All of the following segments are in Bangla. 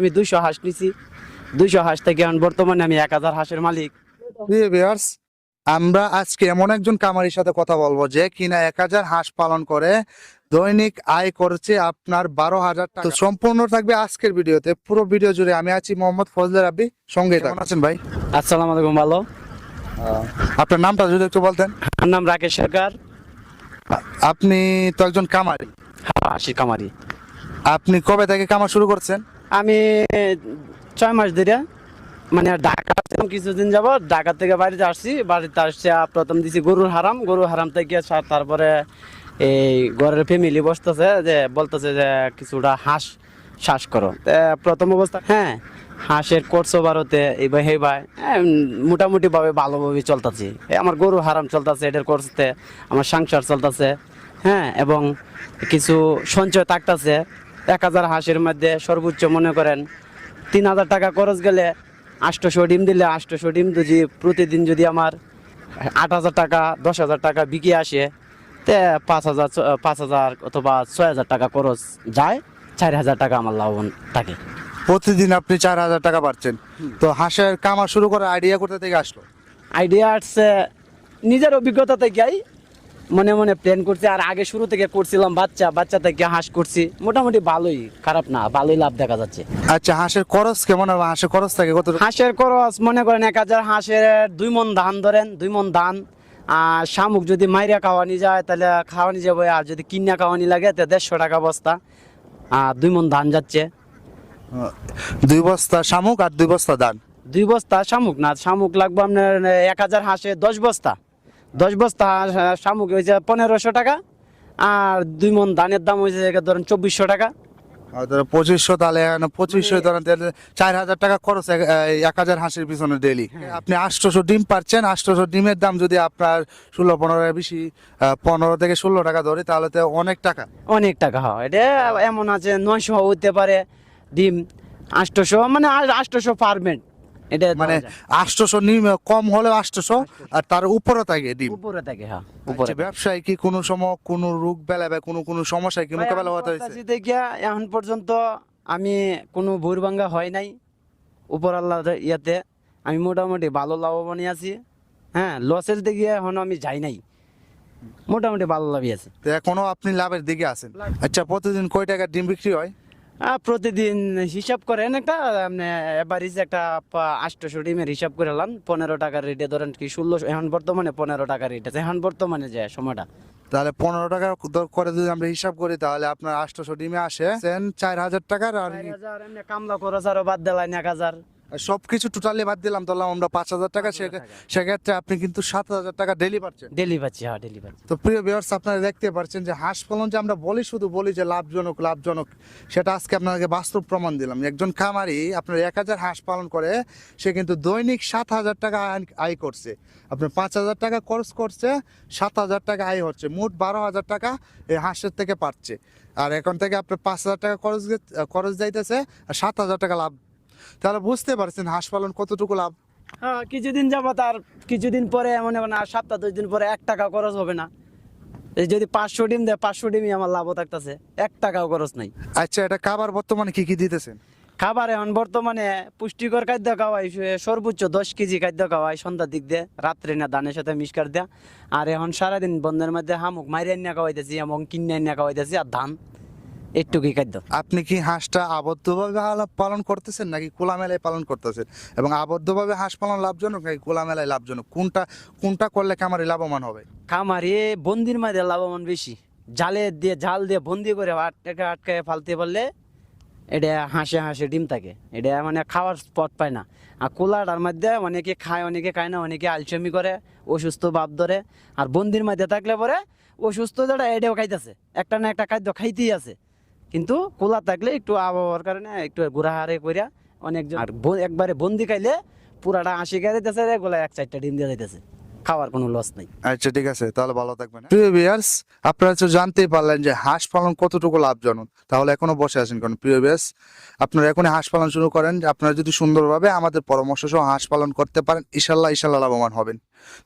আমি দুইশো হাঁস নিছি। দুইশো হাঁস থেকে এখন বর্তমানে আমি এক হাজার হাঁসের মালিক। আমরা আজকে এমন একজন কামারির সাথে কথা বলব যে কিনা এক হাজার হাঁস পালন করে দৈনিক আয় করছে আপনার বারো হাজার টাকা। তো সম্পূর্ণ থাকবে আজকের ভিডিওতে। পুরো ভিডিও জুড়ে আমি আছি মোহাম্মদ ফজলে রাব্বি। সঙ্গে আছেন ভাই? আসসালাম আলাইকুম ভালো? আপনার নামটা যদি একটু বলতেন। আমার নাম রাকেশ সরকার। আপনি তো একজন কামারি হাসি কামারি আপনি কবে থেকে কামার শুরু করছেন? আমি, ছয় মাস ধরে মানে ঢাকা ছিলাম কিছুদিন যাব ঢাকা থেকে বাড়িতে আসছি, বাড়িতে আসছে প্রথম দিছি গরুর হারাম। গরুর হারাম থেকে তারপরে এই ঘরের ফ্যামিলি বসতেছে যে, বলতেছে যে কিছুটা হাঁস শ্বাস করো। প্রথম অবস্থা হ্যাঁ হাঁসের কোর্সও ভারতে এইবার হেবার মোটামুটি ভাবে ভালোভাবে চলতেছে। আমার গরু হারাম চলতেছে এটার কোর্সতে আমার সংসার চলতেছে হ্যাঁ এবং কিছু সঞ্চয় থাকতেছে। এক হাজার হাঁসের মধ্যে সর্বোচ্চ মনে করেন তিন হাজার টাকা খরচ গেলে আটশোশো ডিম দিলে আটশোশো ডিম যদি প্রতিদিন যদি আমার আট হাজার টাকা দশ হাজার টাকা বিকে আসে তে পাঁচ হাজার পাঁচ হাজার অথবা ছয় হাজার টাকা খরচ যায় চার হাজার টাকা আমার লাভবান থাকে। প্রতিদিন আপনি চার হাজার টাকা পাচ্ছেন তো হাঁসের কামার শুরু করার আইডিয়া কোথা থেকে আসলো? আইডিয়া আসছে নিজের অভিজ্ঞতা থেকেই মনে মনে প্ল্যান করছি আর আগে শুরু থেকে করছিলাম বাচ্চা বাচ্চা থেকে হাঁস করছি। মোটামুটি ভালোই খারাপ না ভালোই লাভ দেখা যাচ্ছে। আচ্ছা হাঁসের খরচ কেমন হবে? হাঁসের খরচ থাকে কত? হাঁসের খরচ মনে করেন এক হাজার হাঁসের দুই মন ধান ধরেন দুই মন ধান। আর শামুক যদি মাইরা খাওয়ানি যায় তাহলে খাওয়ানি যাবে আর যদি কিনা খাওয়ানি লাগে তো দেড়শো টাকা বস্তা। আর দুই মন ধান যাচ্ছে। দুই বস্তা শামুক আর দুই বস্তা ধান? দুই বস্তা শামুক না শামুক লাগবে আপনার এক হাজার হাঁসে দশ বস্তা। দশ বস্তা শামুক হয়েছে পনেরোশো টাকা আর দুই মন ধানের দাম হয়েছে ধরেন চব্বিশশো টাকা। পঁচিশশো তাহলে পঁচিশশো ধরেন চার হাজার টাকা খরচ এক- হাজার হাঁসের পিছনে ডেলি আপনি আটশোশো ডিম পাচ্ছেন আটশোশো ডিমের দাম যদি আপনার ষোলো পনেরো বেশি পনেরো থেকে ষোলো টাকা ধরি তাহলে তো অনেক টাকা। অনেক টাকা হয়। এটা এমন আছে নয়শো হতে পারে ডিম আটশোশো মানে আটশোশো পারমেন্ট এটা মানে। আটশোশো কম হলে আটশোশো আর তার উপরে থাকে ডিম। উপরে থাকে হ্যাঁ। উপরে আচ্ছা, ব্যবসায় কি কোনো সময় কোনো রোগ বেলা বা কোনো কোনো সমস্যায় কি মোকাবেলা হতে হয়েছে? দেখিয়া এখন পর্যন্ত আমি কোনো ভুর ভাঙ্গা হয় নাই। উপর আল্লাহ ইয়াতে আমি মোটামুটি ভালো লাভবানই আছি। হ্যাঁ লসের দিকে এখন আমি যাই নাই। মোটামুটি ভালো লাভই আছে। তো এখনও আপনি লাভের দিকে আছেন। আচ্ছা প্রতিদিন কয় টাকার ডিম বিক্রি হয়? প্রতিদিন হিসাব করেন একটা এবার এভারেজ একটা আষ্ট ডিমের হিসাব করে এলাম। পনেরো টাকার রেটে ধরেন কি ষোলো এখন বর্তমানে পনেরো টাকার রেট আছে। এখন বর্তমানে যে সময়টা। তাহলে পনেরো টাকা করে যদি আমরা হিসাব করি তাহলে আপনার আষ্ট ডিমে আসে। চার হাজার। টাকার আর কামলা খরচ আরও বাদ দিলাম এক হাজার। সবকিছু টোটালি বাদ দিলাম তাহলে আমরা পাঁচ হাজার টাকা সেক্ষেত্রে আপনি কিন্তু সাত হাজার টাকা ডেলি পাচ্ছেন। ডেলি পাচ্ছি হ্যাঁ ডেলি পাচ্ছি। তো প্রিয় ভিউয়ার্স আপনারা দেখতে পাচ্ছেন যে হাঁস পালন যে আমরা বলি শুধু বলি যে লাভজনক লাভজনক সেটা আজকে আপনাকে বাস্তব প্রমাণ দিলাম। একজন খামারি আপনার এক হাজার হাঁস পালন করে সে কিন্তু দৈনিক সাত হাজার টাকা আয়- আয় করছে। আপনার পাঁচ হাজার টাকা খরচ করছে সাত হাজার টাকা আয় হচ্ছে। মোট বারো হাজার টাকা এই হাঁসের থেকে পাচ্ছে। আর এখন থেকে আপনার পাঁচ হাজার টাকা খরচ খরচ যাইতেছে আর সাত হাজার টাকা লাভ তাহলে বুঝতে পারছেন হাঁস পালন কতটুকু লাভ? হ্যাঁ কিছুদিন যাব তার কিছুদিন পরে মনে করেন আর সপ্তাহ দুই দিন পরে এক টাকা খরচ হবে না। এই যদি পাঁচশো ডিম দেয় পাঁচশো ডিমই আমার লাভও থাকতেছে। এক টাকাও খরচ নাই। আচ্ছা এটা খাবার বর্তমানে কি কি দিতেছেন? খাবার এখন বর্তমানে পুষ্টিকর খাদ্য খাওয়াই সর্বোচ্চ দশ কেজি খাদ্য খাওয়াই সন্ধ্যার দিক দিয়ে রাত্রে না ধানের সাথে মিশকার দেয়া আর এখন সারাদিন বন্ধের মধ্যে হামুক মাইরে নিয়ে খাওয়াইতেছি এবং কিনে নিয়ে খাওয়াইতেছি আর ধান। একটুকুই খাদ্য। আপনি কি হাঁসটা আবদ্ধভাবে পালন করতেছেন নাকি খোলামেলায় পালন করতেছেন? এবং আবদ্ধভাবে হাঁস পালন লাভজনক নাকি খোলামেলায় লাভজনক? কোনটা কোনটা করলে খামারে লাভবান হবে? খামারে বন্দির মাঝে লাভবান বেশি। জালে দিয়ে জাল দিয়ে বন্দি করে আটকে আটকে ফালতে পারলে এটা হাসে হাসে ডিম থাকে। এটা মানে খাওয়ার স্পট পায় না। আর কোলাটার মধ্যে অনেকে খায় অনেকে খায় না অনেকে আলসেমি করে অসুস্থ ভাব ধরে। আর বন্দির মধ্যে থাকলে পরে অসুস্থ যারা এটাও খাইতেছে। একটা না একটা খাদ্য খাইতেই আছে। কিন্তু কোলা থাকলে একটু আবহাওয়ার কারণে একটু ঘোরাহারে কইরা অনেকজন আর একবারে বন্দি খাইলে পুরাটা আশি খেয়ে দিতেছে গোলা এক চারটা ডিম দিয়ে দিতেছে। খাওয়ার কোনো লস নাই। আচ্ছা ঠিক আছে তাহলে ভালো থাকবেন হ্যাঁ? প্রিয় ভিউয়ার্স আপনারা তো জানতেই পারলেন যে হাঁস পালন কতটুকু লাভজনক। তাহলে এখনও বসে আছেন কারণ প্রিয় ভিউয়ার্স আপনারা এখনই হাঁস পালন শুরু করেন। আপনারা যদি সুন্দরভাবে আমাদের পরামর্শ সহ হাঁস পালন করতে পারেন ইশাল্লাহ ইনশাল্লাহ লাভবান হবেন।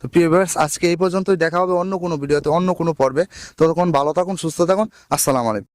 তো প্রিয় ভিউয়ার্স আজকে এই পর্যন্তই। দেখা হবে অন্য কোনো ভিডিওতে অন্য কোনো পর্বে। ততক্ষণ ভালো থাকুন সুস্থ থাকুন। আসসালামু আলাইকুম।